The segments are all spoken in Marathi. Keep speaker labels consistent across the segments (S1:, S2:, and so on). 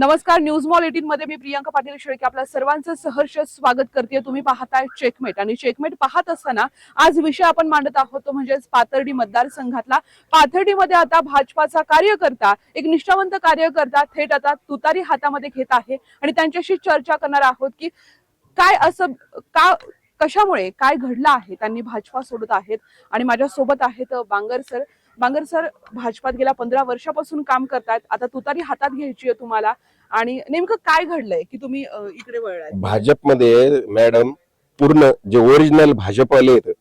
S1: नमस्कार न्यूज मॉल एटीन मध्ये मी प्रियांका पाटील शेळके. आपल्या सर्वांचं सहर्ष स्वागत करते. तुम्ही पाहताय चेकमेट आणि चेकमेट पाहत असताना आज विषय आपण मांडत आहोत तो म्हणजेच पाथर्डी मतदारसंघातला. पाथर्डीमध्ये आता भाजपाचा कार्यकर्ता एक निष्ठावंत कार्यकर्ता थेट आता तुतारी हातामध्ये घेत आहे. आणि त्यांच्याशी चर्चा करणार आहोत की काय असं का कशामुळे काय घडलं आहे? त्यांनी भाजपा सोडत आहेत. आणि माझ्या सोबत आहेत बांगर सर बांगर सर भाजपात गेल्या पंधरा वर्षापासून काम करतायत आता तुतारी हातात घ्यायची आहे तुम्हाला. आणि नेमकं काय घडलंय की तुम्ही अ, इकडे वळलाय
S2: भाजपमध्ये मॅडम पूर्ण जे ओरिजिनल भाजपवाले आहेत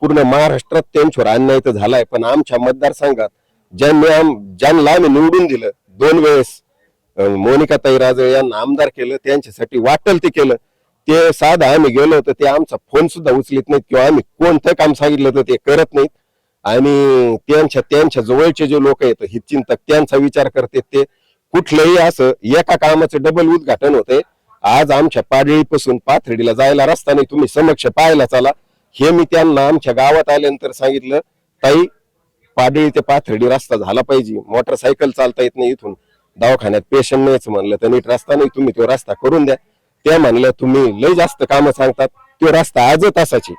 S2: पूर्ण महाराष्ट्रात त्यांच्यावर अन्याय तर झालाय पण आमच्या मतदारसंघात ज्यांनी आम ज्यांना आम्ही निवडून दिलं दोन वेळेस मोनिका ताईराज यांना आमदार केलं त्यांच्यासाठी वाटल ते केलं. ते साधं आम्ही गेलो होतो ते आमचा फोन सुद्धा उचलित नाहीत किंवा आम्ही कोणतं काम सांगितलं तर ते करत नाहीत. आणि त्यांच्या त्यांच्या जवळचे जे लोक आहेत हितचिंतक त्यांचा विचार करतात ते कुठलंही असं एका कामाचं डबल उद्घाटन होते आज आमच्या पाडळीपासून पाथर्डीला जायला रस्ता नाही तुम्ही समक्ष पाहायला चाला. हे मी त्यांना आमच्या गावात आल्यानंतर सांगितलं ताई पाडळी ते पाथर्डी रस्ता झाला पाहिजे. मोटरसायकल चालता येत नाही इथून. दवाखान्यात पेशंट नाहीच म्हणलं तर नीट रस्ता नाही तुम्ही तो रस्ता करून द्या. त्या म्हणलं तुम्ही लय जास्त कामं सांगतात. तो रस्ता आजच तासाची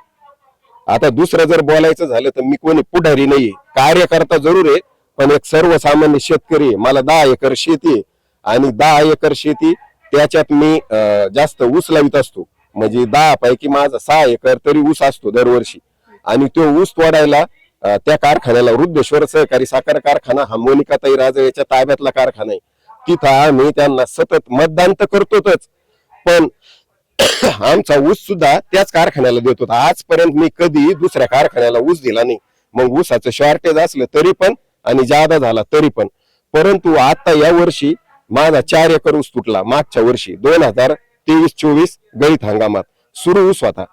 S2: आता दुसरं जर बोलायचं झालं तर मी कोणी पुढारी नाहीये. कार्यकर्ता जरूर आहे पण एक सर्वसामान्य शेतकरी आहे. मला दहा एकर शेती आणि दहा एकर शेती त्याच्यात मी जास्त ऊस लावित असतो. म्हणजे दहा पैकी माझा सहा एकर तरी ऊस असतो दरवर्षी. आणि तो ऊस तोडायला त्या कारखान्याला वृद्धेश्वर सहकारी साखर कारखाना हा मोनिकाताई राजे याच्या ताब्यातला कारखाना आहे. तिथं आम्ही त्यांना सतत मतदान तर करतोच पण आमचा ऊस सुद्धा त्याच कारखान्याला देत होता. आजपर्यंत मी कधी दुसऱ्या कारखान्याला ऊस दिला नाही. मग ऊसाचं शॉर्टेज असलं तरी पण आणि जादा झाला तरी पण. परंतु आता या वर्षी माझा चार एकर ऊस तुटला. मागच्या वर्षी दोन हजार तेवीस चोवीस गळीत हंगामात. सुरू ऊस होता.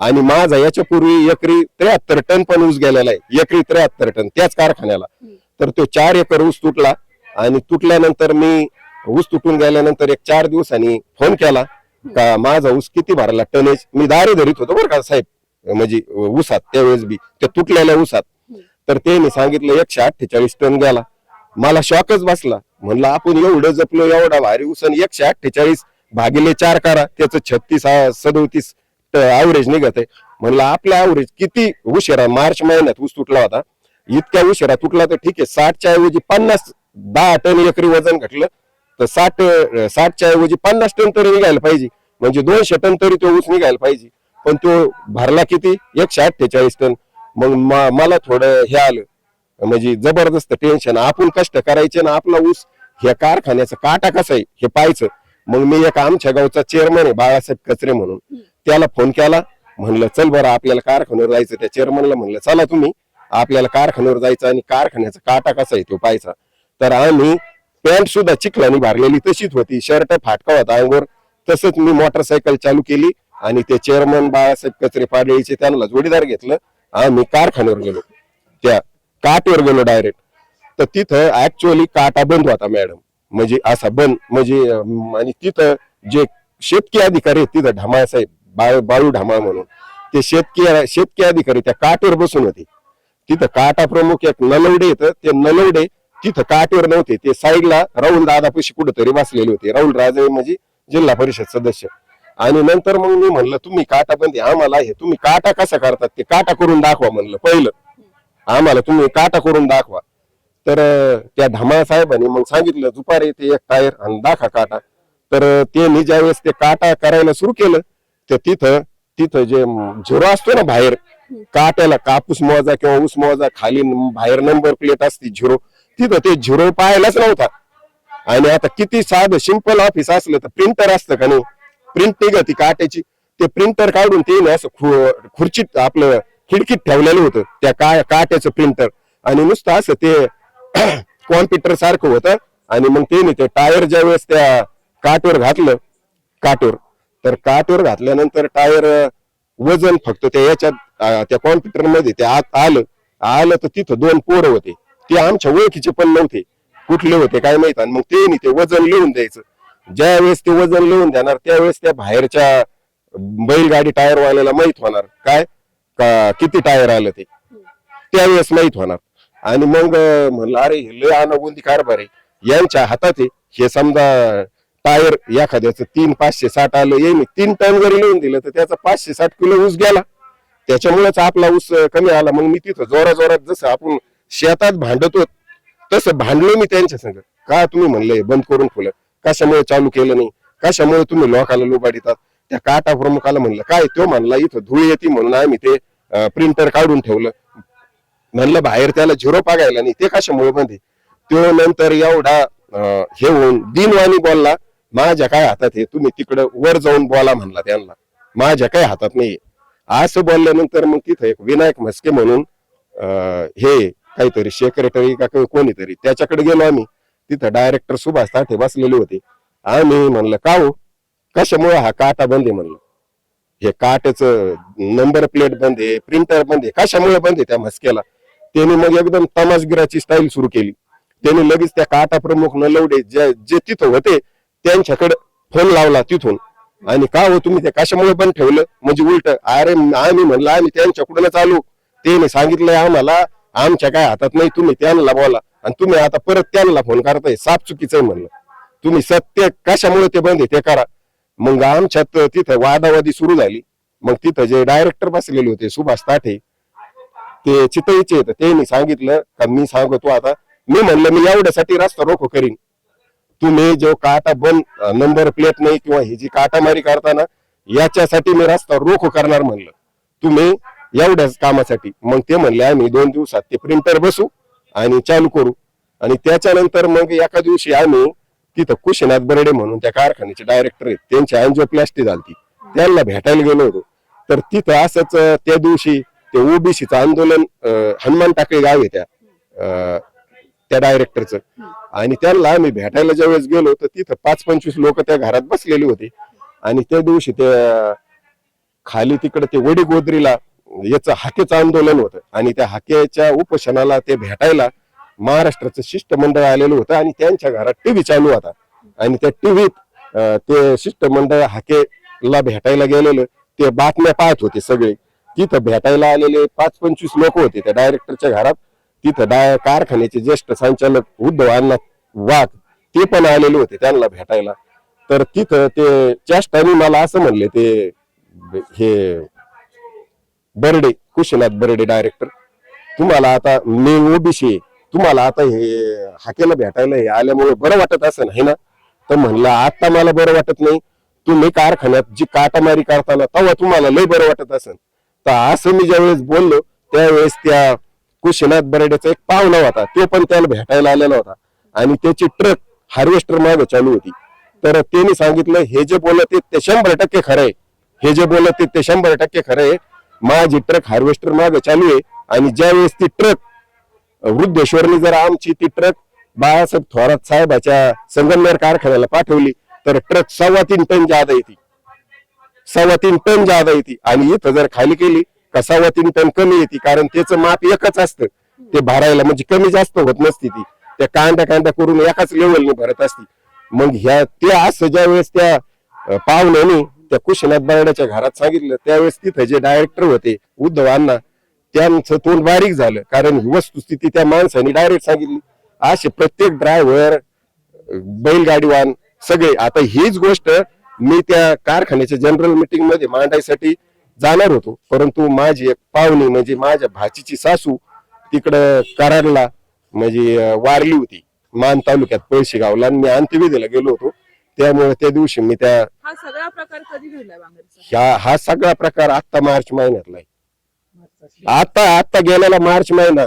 S2: आणि माझा याच्या पूर्वी एकरी त्र्याहत्तर टन पण ऊस गेलेला आहे. एकरी त्र्याहत्तर टन त्याच कारखान्याला. तर तो चार एकर ऊस तुटला. आणि तुटल्यानंतर मी ऊस तुटून गेल्यानंतर एक चार दिवसांनी फोन केला. का माझा ऊस किती भरला टनेज मी दारे धरीत होतो बरं का साहेब. म्हणजे ऊसात त्यावेळेस बी. त्या तुटलेल्या ऊसात. तर त्यांनी सांगितलं एकशे अठ्ठेचाळीस टन गेला. मला शॉकच बसला. म्हणलं आपण एवढं जपलो एवढा भारी ऊस आणि एकशे अठ्ठेचाळीस भागिले चार करा. त्याचं छत्तीस सदोतीस ऍव्हरेज निघत आहे. म्हणलं आपला ऍव्हरेज किती उशिरा मार्च महिन्यात ऊस तुटला होता? इतक्या उशिरा तुटला तर ठीक आहे. साठच्या ऐवजी पन्नास दहा टन एकरी वजन घटलं. तर साठ साठच्या ऐवजी पन्नास टन तरी निघायला पाहिजे. म्हणजे दोनशे टन तरी तो ऊस निघायला पाहिजे. पण तो भरला किती? एकशे अठ्ठेचाळीस टन. मग मला थोडं हे आलं. म्हणजे जबरदस्त टेन्शन आपण कष्ट करायचे ना आपला ऊस. ह्या कारखान्याचा काटा कसा आहे? हे पाहायचं. मग मी एक आमच्या गावचा चेअरमन आहे बाळासाहेब कचरे म्हणून. त्याला फोन केला. म्हणलं चल बरं आपल्याला कारखान्यावर जायचं. त्या चेअरमनला म्हणलं चला तुम्ही. आपल्याला कारखान्यावर जायचं आणि कारखान्याचा काटा कसा आहे तो पाहायचा. तर आम्ही पॅन्ट सुद्धा चिखलानी भरलेली तशीच होती. शर्ट फाटका होता अंगोर. तसंच मी मोटरसायकल चालू केली आणि ते चेअरमन बाळासाहेब कचरे पाडळीचे त्यांना जोडीदार घेतलं. आम्ही कारखान्यावर गेलो. त्या काटेवर गेलो डायरेक्ट तर तिथं ऍक्च्युअली काटा बंद होता मॅडम म्हणजे असा बंद म्हणजे आणि तिथं जे शेतकी अधिकारी आहेत तिथं ढमाळ साहेब बाळू बाळू ढमाळ म्हणून. ते शेतकी शेतकी अधिकारी त्या काटेवर बसून होते. तिथं काटा प्रमुख एक नलवडे येतं. ते नलवडे तिथं काटेवर नव्हते. ते साईडला राहुल दादापाशी कुठेतरी बसलेले होते. राहुल राजे म्हणजे जिल्हा परिषद सदस्य. आणि नंतर मग मी म्हणलं तुम्ही काटा पण आम्हाला हे तुम्ही काटा कसा करतात? ते काटा करून दाखवा म्हणलं पहिलं. आम्हाला तुम्ही काटा करून दाखवा. तर त्या ढमाळ साहेबांनी मग सांगितलं दुपारी ते एक टायर आणि दाखा काटा. तर अं, त्यांनी ज्यावेळेस ते काटा करायला सुरू केलं तर तिथं तिथं जे म, झिरो असतो ना बाहेर काट्याला कापूस मोजा किंवा ऊस मोजा खाली बाहेर नंबर प्लेट असते झिरो तिथं ते झिरो पाहायलाच नव्हता. आणि आता किती साधं सिंपल ऑफिस असलं तर प्रिंटर असतं का नाही? प्रिंट निघती काट्याची. ते प्रिंटर काढून ते ना असं खु- खुर्चीत आपलं खिडकीत ठेवलेलं होतं. त्या का काट्याचं प्रिंटर आणि नुसतं असं ते कॉम्प्युटर सारखं होतं. आणि मग ते ते टायर ज्या वेळेस त्या काटवर घातलं काटवर तर काटवर घातल्यानंतर टायर वजन फक्त त्या याच्यात त्या कॉम्प्युटरमध्ये ते आत आलं. आलं तर तिथं दोन पोरं होते. ते आमच्या ओळखीचे पण नव्हते. कुठले होते काय माहीत? आणि मग ते नाही ते वजन लिहून द्यायचं. ज्या वेळेस ते वजन लिहून देणार त्यावेळेस त्या बाहेरच्या बैलगाडी टायर वाल्याला माहीत होणार. काय? का किती टायर आलं ते? त्यावेळेस माहीत होणार. आणि मग म्हणलं अरे हे लय अनगुंदी कारभार आहे. यांच्या हातात आहे. हे समजा टायर एखाद्याचं तीन पाचशे साठ आलं येईन तीन टन जरी लिहून दिलं तर त्याचा पाचशे साठ किलो ऊस गेला. त्याच्यामुळेच आपला ऊस कमी आला. मग मी तिथं जोरा जोरात जसं आपण शेतात भांडतो तसं भांडलो मी त्यांच्या संग. का तुम्ही म्हणले बंद करून ठेवलं? कशामुळे चालू केलं नाही? कशामुळे तुम्ही लोकाला लोबाडितात? त्या काटा प्रमुखाला म्हणलं काय तो म्हणला इथं धूळ येते म्हणून आम्ही ते प्रिंटर काढून ठेवलं. म्हणलं बाहेर त्याला झिरो पागायला नाही ते कशामुळे म्हणते तो नंतर एवढा हे होऊन दिनवाणी बोलला माझ्या काय हातात हे तुम्ही तिकडं वर जाऊन बोला म्हणला त्यांना. माझ्या काय हातात नाही असं बोलल्यानंतर मग तिथं एक विनायक म्हस्के म्हणून अं, हे काहीतरी सेक्रेटरी का कोणीतरी. त्याच्याकडे गेलो आम्ही. तिथं डायरेक्टर सुभाष ताठे बसलेले होते. आम्ही म्हणलं का हो? कशामुळे हा काटा बंद आहे? म्हणलं. हे काटेच नंबर प्लेट बंद आहे प्रिंटर बंद आहे. कशामुळे बंद आहे? त्या म्हस्क्याला. त्यांनी मग एकदम तमासगिराची स्टाईल सुरू केली. त्यांनी लगेच त्या काटा प्रमुख नलवडे जे जे तिथं होते त्यांच्याकडे फोन लावला तिथून. आणि का हो तुम्ही ते कशामुळे बंद ठेवलं? म्हणजे उलट अरे आम्ही म्हणलं आम्ही त्यांच्याकडूनच आलो. त्याने सांगितलंय आम्हाला आमच्या काय हातात नाही तुम्ही त्यांना बोला. आणि तुम्ही आता परत त्यांना फोन करताय साफ चुकीचं आहे म्हणलं. तुम्ही सत्य कशामुळे ते बंद आहे ते करा. मग आमच्यात तिथं वादावादी सुरू झाली. मग तिथं जे डायरेक्टर बसलेले होते सुभाष ताठे ते चितईचे त्यांनी सांगितलं का मी सांगतो आता मी म्हणलं मी एवढ्यासाठी रस्ता रोखो करीन. तुम्ही जो काटा बंद नंबर प्लेट नाही किंवा ही जी काटामारी करताना याच्यासाठी मी रस्ता रोखो करणार म्हणलं. तुम्ही एवढ्याच कामासाठी. मग ते म्हणले आम्ही दोन दिवसात ते प्रिंटर बसू आणि चालू करू. आणि त्याच्यानंतर मग एका दिवशी आम्ही तिथं कुशीनाथ बर्डे म्हणून त्या कारखान्याचे डायरेक्टर आहेत त्यांची अँजिओप्लास्टी झाली त्यांना भेटायला गेलो होतो. तर तिथं असंच त्या दिवशी ते ओबीसीचं आंदोलन हनुमान टाकळे गाव आहे त्या अं, त्या डायरेक्टरचं आणि त्यांना आम्ही भेटायला ज्यावेळेस गेलो तर तिथं पाच पंचवीस लोक त्या घरात बसलेली होती. आणि त्या दिवशी ते खाली तिकडे ते वडी गोदरीला याचं हाकेचं आंदोलन होतं. आणि त्या हाकेच्या उपोषणाला ते भेटायला महाराष्ट्राचं शिष्टमंडळ आलेलं होतं आणि त्यांच्या घरात टीव्ही चालू होता. आणि त्या टीव्हीत ते शिष्टमंडळ हाकेला भेटायला गेलेलं. ते बातम्या पाहत होते सगळे. तिथं भेटायला आलेले पाच पंचवीस लोक होते त्या डायरेक्टरच्या घरात. तिथं डाय कारखान्याचे ज्येष्ठ संचालक उद्धव अण्णा वाघ ते पण आलेले होते त्यांना भेटायला. तर तिथं ते चेष्टाने मला असं म्हणले ते हे बर्डे कुशनाथ बर्डे डायरेक्टर तुम्हाला आता मी ओबीसी तुम्हाला आता हे हाकेला भेटायला हे आल्यामुळे बरं वाटत असं नाही ना? तर म्हणलं आता मला बरं वाटत नाही. तुम्ही कारखान्यात जी काटामारी करताना तेव्हा तुम्हाला लय बरं वाटत असेल. तर असं मी ज्यावेळेस बोललो त्यावेळेस त्या कुशीनाथ बर्डेचा एक पाहुणा होता. तो पण त्याला भेटायला आलेला होता. आणि त्याची ट्रक हार्वेस्टर मागे चालू होती. तर त्यांनी सांगितलं हे जे बोलत आहे ते शंभर टक्के खरं आहे. हे जे बोलत आहे ते शंभर टक्के खरं आहे. माझी ट्रक हार्वेस्टर मागे चालू आहे. आणि ज्यावेळेस ती ट्रक वृद्धेश्वरनी जर आमची ती ट्रक बाळासाहेब थोरात साहेबाच्या संगमनेर कारखान्याला पाठवली तर ट्रक सव्वा तीन टन जादा येते. सव्वा तीन टन जादा येते. आणि इथं जर खाली केली का सव्वा तीन टन कमी येते. कारण त्याचं माप एकच असतं. ते भरायला म्हणजे कमी जास्त होत नसती ती. त्या कांड्या कांड्या करून एकाच लेवलने भरत असते. मग ह्या ते असं ज्या वेळेस त्या पाहुण्याने त्या कुशीनाथ बारड्याच्या घरात सांगितलं त्यावेळेस तिथे जे डायरेक्टर होते उद्धवांना त्यांचं तोंड बारीक झालं. कारण ही वस्तुस्थिती त्या माणसाने डायरेक्ट सांगितली. असे प्रत्येक ड्रायव्हर बैलगाडीवान सगळे. आता हीच गोष्ट मी त्या कारखान्याच्या जनरल मीटिंगमध्ये मांडायसाठी जाणार होतो. परंतु माझी एक पाहुणी म्हणजे माझ्या भाचीची सासू तिकडं कराडला म्हणजे वारली होती. मान तालुक्यात पळशी गावला आणि मी अंत्यविधीला गेलो होतो. त्यामुळे त्या दिवशी मी त्या
S1: हा सगळा प्रकार कधी
S2: ह्या हा सगळा प्रकार आता मार्च महिन्यातला आहे. आता आता गेलेला मार्च महिना.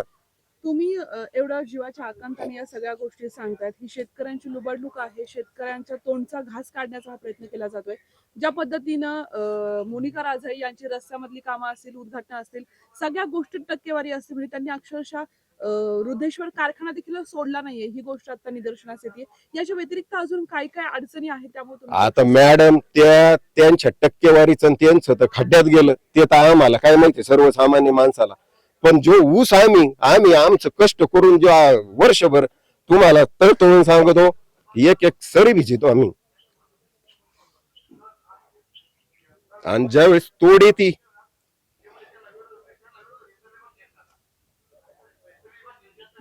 S1: तुम्ही अ, एवढ्या जीवाच्या आकांताने या सगळ्या गोष्टी सांगतायत. ही शेतकऱ्यांची लुबाडणूक आहे. शेतकऱ्यांच्या तोंडचा घास काढण्याचा हा प्रयत्न केला जातोय. ज्या पद्धतीनं अ, मोनिका राजाई यांची रस्त्यामधली कामं असतील उद्घाटन असतील सगळ्या गोष्टी टक्केवारी असते. म्हणजे त्यांनी अक्षरशः वृद्धेश्वर कारखाना देखील सोडला नाहीये ही गोष्ट आता निदर्शनास येते याच्या व्यतिरिक्त अजून काय काय अडचणी आहेत त्यामुळे
S2: आता मॅडम त्या त्यांच्या टक्केवारीचं त्यांचं तर खड्ड्यात गेलं. ते तर आम्हाला काय माहिती सर्वसामान्य माणसाला. पण जो ऊस आम्ही आम्ही आमचं कष्ट करून जो वर्षभर तुम्हाला तळतळून सांगतो एक एक सरी भिजितो आम्ही. आणि ज्यावेळेस तोड येते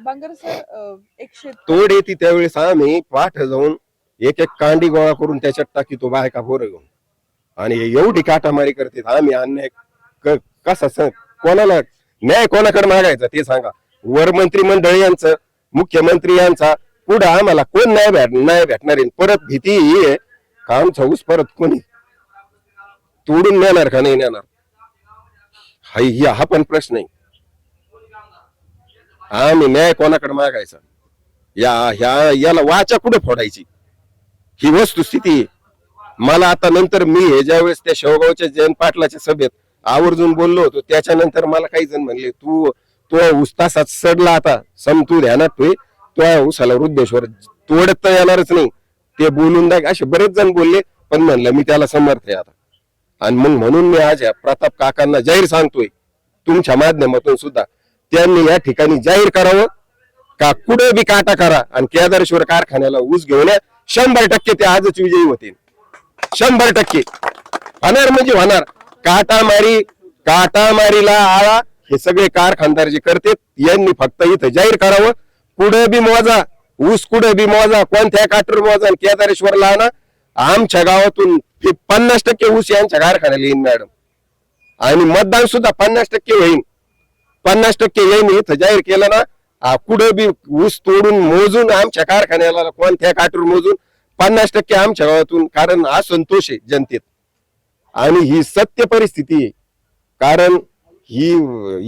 S1: बांगर सर एक शेत
S2: तोड येते त्यावेळेस आम्ही पाठ जाऊन एक एक कांडी गोळा करून त्याच्यात टाकी तो बायका पोरं घेऊन. आणि एवढी काटामारी करते आम्ही अन्याय क- कसा स- कोणाला न्याय कोणाकडे मागायचा ते सांगा. वर मंत्रिमंडळ यांचं मुख्यमंत्री यांचा पुढे आम्हाला कोण नाही भेट नाही भेटणार आहे? परत भीती ही आहे का आमचा ऊस परत कोणी? तोडून नेणार का नाही नेणार? हा ही- हा पण प्रश्न आहे. आम्ही न्याय कोणाकडे मागायचा? या ह्या याला वाचा कुठे फोडायची? ही वस्तुस्थिती मला आता नंतर मी हे ज्यावेळेस त्या शेवगावच्या जयंत पाटलाच्या सभेत आवर्जून बोललो होतो त्याच्यानंतर मला काही जण म्हणले तू तो उस्तासात सडला आता सम तू ध्यानात तू तो उसाला वृद्धेश्वर तोडत तर येणारच नाही. ते बोलून दाख असे बरेच जण बोलले पण म्हणलं मी त्याला समर्थ आहे आता. आणि मग म्हणून मी आज या प्रताप काकांना जाहीर सांगतोय तुमच्या माध्यमातून सुद्धा. त्यांनी या ठिकाणी जाहीर करावं का कुठे बी काटा करा आणि केदारेश्वर कारखान्याला ऊस घेऊन या. शंभर टक्के ते आजच विजयी होतील. शंभर टक्के. होणार म्हणजे होणार. काटामारी काटामारीला आळा हे सगळे कारखानदार जे करतात यांनी फक्त इथं जाहीर करावं. कुठे बी मोजा ऊस कुठे बी मोजा कोणत्या काटर मोजा आणि केदारेश्वरला आणा. आमच्या गावातून पन्नास टक्के ऊस यांच्या कारखान्याला येईन मॅडम. आणि मतदान सुद्धा पन्नास टक्के होईल पन्नास टक्के येईन इथं जाहीर केलं ना कुठं बी ऊस तोडून मोजून आमच्या कारखान्याला कोणत्या काटूर मोजून पन्नास टक्के आमच्या गावातून कारण असंतोष आहे जनतेत. आणि ही सत्य परिस्थिती आहे. कारण ही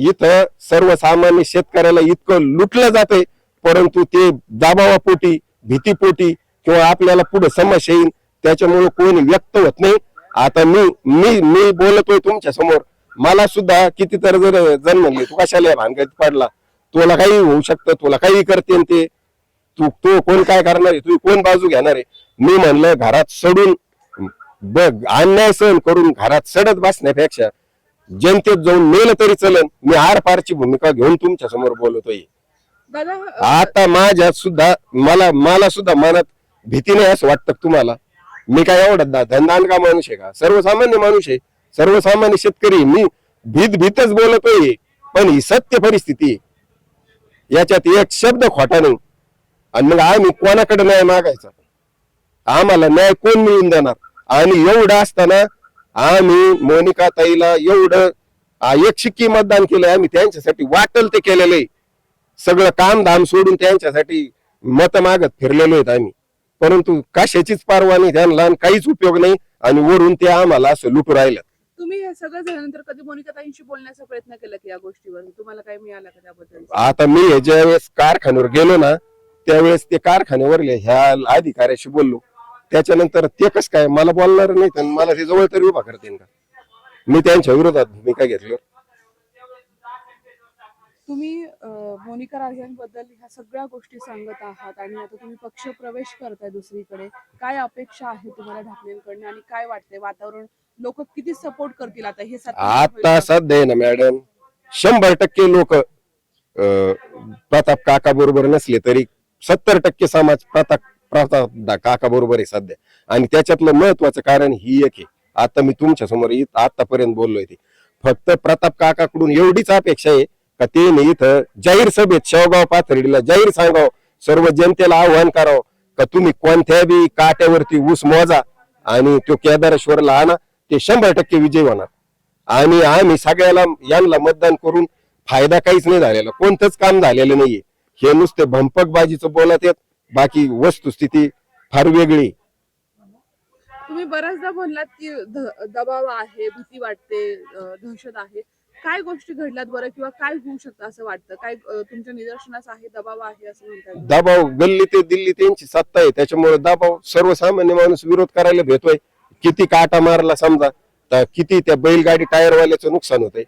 S2: इथं सर्वसामान्य शेतकऱ्याला इतकं लुटलं जातंय परंतु ते दाबावापोटी भीतीपोटी किंवा आपल्याला पुढे समस्या येईल त्याच्यामुळे कोणी व्यक्त होत नाही. आता मी मी मी बोलतोय तुमच्यासमोर मला सुद्धा कितीतरी जर जण म्हणले तू कशाला या भानगडीत पडला? तुला काही होऊ शकतं तुला काही करते ते. तू तो कोण काय करणार आहे? तू कोण बाजू घेणार आहे? मी म्हणलं घरात सडून बघ अन्याय सहन करून घरात सडत बसण्यापेक्षा जनतेत जाऊन मेलं तरी चलन. मी आर पारची भूमिका घेऊन तुमच्यासमोर बोलतोय. आता माझ्यात सुद्धा मला मला सुद्धा मनात भीती नाही असं वाटतं तुम्हाला? मी काय एवढा दा- धनदान का माणूस आहे का? सर्वसामान्य माणूस आहे. सर्वसामान्य शेतकरी मी भीत भीतच बोलतोय पण ही सत्य परिस्थिती याच्यात एक शब्द खोटा नाही. आणि मग आम्ही कोणाकडे न्याय मागायचा? आम्हाला न्याय कोण मिळून देणार? आणि एवढं असताना आम्ही मोनिका ताईला एवढं एक शिक्की मतदान केलंय आम्ही त्यांच्यासाठी वाटल ते केलेलं आहे. सगळं काम धाम सोडून त्यांच्यासाठी मत मागत फिरलेलो आहेत आम्ही. परंतु कशाचीच पारवा नाही त्यांना काहीच उपयोग नाही आणि वरून ते आम्हाला असं लुटू राहिलं
S1: तुम्ही हे सगळं झाल्यानंतर कधी मोनिकाताईंशी बोलण्याचा प्रयत्न केला की या गोष्टीवर? तुम्हाला काय मिळालं का त्याबद्दल?
S2: आता मी हे ज्यावेळेस कारखान्यावर गेलो ना त्यावेळेस ते कारखान्यावरले ह्या अधिकाऱ्याशी बोललो. त्याच्यानंतर ते कस काय मला बोलणार नाही तर मला ते जवळ तरी उभा करतील का? मी त्यांच्या विरोधात भूमिका घेतली
S1: तुम्ही मोनिका राजांबद्दल ह्या सगळ्या गोष्टी सांगत आहात आणि आता तुम्ही पक्ष प्रवेश करताय दुसरीकडे. काय अपेक्षा आहे तुम्हाला ढाकणेंकडनं आणि काय वाटतंय? वातावरण लोक किती सपोर्ट करतील आता? हे
S2: आता सध्या आहे ना मॅडम शंभर टक्के लोक प्रताप काका बरोबर नसले तरी सत्तर टक्के समाज प्रताप प्रताप काका बरोबर आहे सध्या. आणि त्याच्यातलं महत्वाचं कारण ही एक आहे. आता मी तुमच्यासमोर आतापर्यंत बोललोय ते. फक्त प्रताप काकाकडून एवढीच अपेक्षा आहे का ते इथं जाहीर सभेत शेवगाव पाथर्डीला जाहीर सांगावं सर्व जनतेला आव्हान करावं का तुम्ही कोणत्या बी काट्यावरती ऊस मोजा आणि तो केदारेश्वरला आणा. ते शंभर टक्के विजय होणार. आणि आम्ही सगळ्याला यांना मतदान करून फायदा काहीच नाही झालेला. कोणतंच काम झालेलं नाहीये. हे नुसते भंपकबाजीचं बोलत आहेत. बाकी वस्तुस्थिती फार वेगळी.
S1: तुम्ही बऱ्याचदा म्हणलात की दबाव आहे भीती वाटते दहशत आहे. काय गोष्टी घडल्यात बरं किंवा काय होऊ शकतं असं वाटतं? काय तुमच्या निदर्शनास आहे दबाव आहे असं म्हणतात
S2: दबाव गल्ली ते दिल्ली त्यांची सत्ता आहे. त्याच्यामुळे दबाव सर्वसामान्य माणूस विरोध करायला भेटतोय. किती काटा मारला समजा तर किती त्या बैलगाडी टायरवाल्याचं नुकसान होतंय.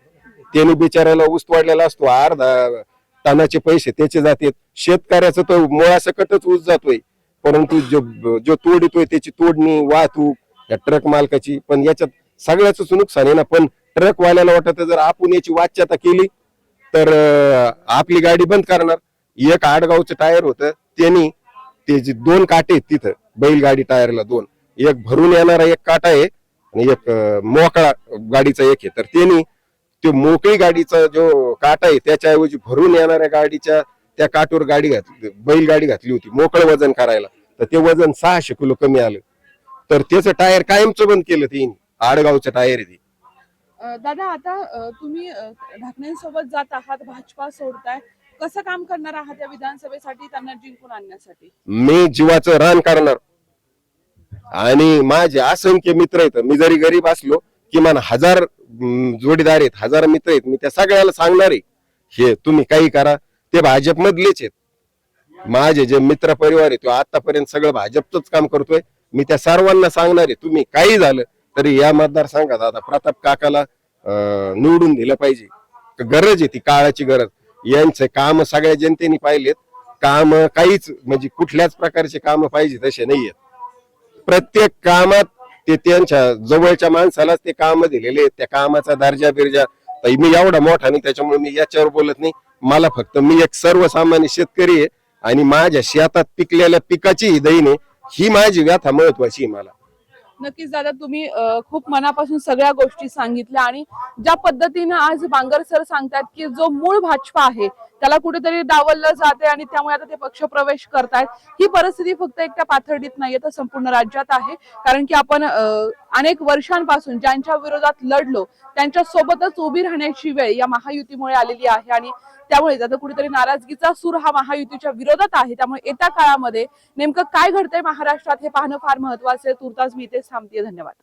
S2: त्याने बिचाऱ्याला ऊस वाढलेला असतो अर्धा तानाचे पैसे त्याचे जातात. शेतकऱ्याचं तर मुळासकटच ऊस जातोय. परंतु जो जो तोडितोय त्याची तोडणी वाहतूक या ट्रक मालकाची पण याच्यात सगळ्याच नुकसान आहे ना. पण ट्रक वाल्याला वाटत जर आपण याची वाच्यता केली तर आपली गाडी बंद करणार. एक आडगावचं टायर होतं त्यांनी ते जे दोन काटे आहेत तिथं बैलगाडी टायरला दोन. एक भरून येणारा एक काटा आहे आणि एक मोकळा गाडीचा एक आहे. तर त्यांनी ते मोकळी गाडीचा जो काटा आहे त्याच्याऐवजी भरून येणाऱ्या गाडीच्या त्या काटवर गाडी घातली बैलगाडी घातली होती मोकळं वजन करायला. तर ते वजन सहाशे किलो कमी आलं. तर त्याचं टायर कायमचं बंद केलं तिने आडगावचं टायर आहे ते.
S1: दादा आता तुम्ही ढाकण्यांसोबत जात आहात भाजपा सोडताय. कसं काम करणार आहात या विधानसभेसाठी त्यांना जिंकून आणण्यासाठी?
S2: मी जीवाचं रान करणार. आणि माझे असंख्य मित्र आहेत. मी जरी गरीब असलो किमान हजार जोडीदार आहेत हजार मित्र आहेत मी त्या सगळ्याला सांगणार आहे हे तुम्ही काही करा. ते भाजप मधलेच आहेत. माझे जे मित्र परिवार आहे तो आतापर्यंत सगळं भाजपच काम करतोय. मी त्या सर्वांना सांगणार आहे तुम्ही काही झालं तरी या मतदारसंघात आता प्रताप काकाला निवडून दिलं पाहिजे. गरज आहे ती काळाची गरज. यांचे काम सगळ्या जनतेने पाहिलेत. काम काहीच म्हणजे कुठल्याच प्रकारचे काम पाहिजे तसे नाहीयेत. प्रत्येक कामात ते त्यांच्या जवळच्या माणसालाच ते काम दिलेले त्या कामाचा दर्जा बिर्जा मी एवढा मोठा नाही त्याच्यामुळे मी याच्यावर बोलत नाही. मला फक्त मी एक सर्वसामान्य शेतकरी आहे आणि माझ्या शेतात पिकलेल्या पिकाची ही दैने ही माझी व्यथा महत्वाची मला.
S1: नक्कीच दादा तुम्ही खूप मनापासून सगळ्या गोष्टी सांगितल्या आणि ज्या पद्धतीनं आज बांगर सर सांगतात की जो मूळ भाजपा आहे त्याला कुठेतरी डावललं जाते आणि त्यामुळे आता ते पक्ष प्रवेश करतायत. ही परिस्थिती फक्त एकट्या पाथर्डीत नाहीये तर संपूर्ण राज्यात आहे. कारण की आपण अनेक वर्षांपासून ज्यांच्या विरोधात लढलो त्यांच्या सोबतच उभी राहण्याची वेळ या महायुतीमुळे आलेली आहे. आणि त्यामुळे आता कुठेतरी नाराजगीचा सूर हा महायुतीच्या विरोधात आहे. त्यामुळे येत्या काळामध्ये नेमकं काय घडतंय महाराष्ट्रात हे पाहणं फार महत्वाचं आहे. तुर्तास मी इथेच थांबते. धन्यवाद.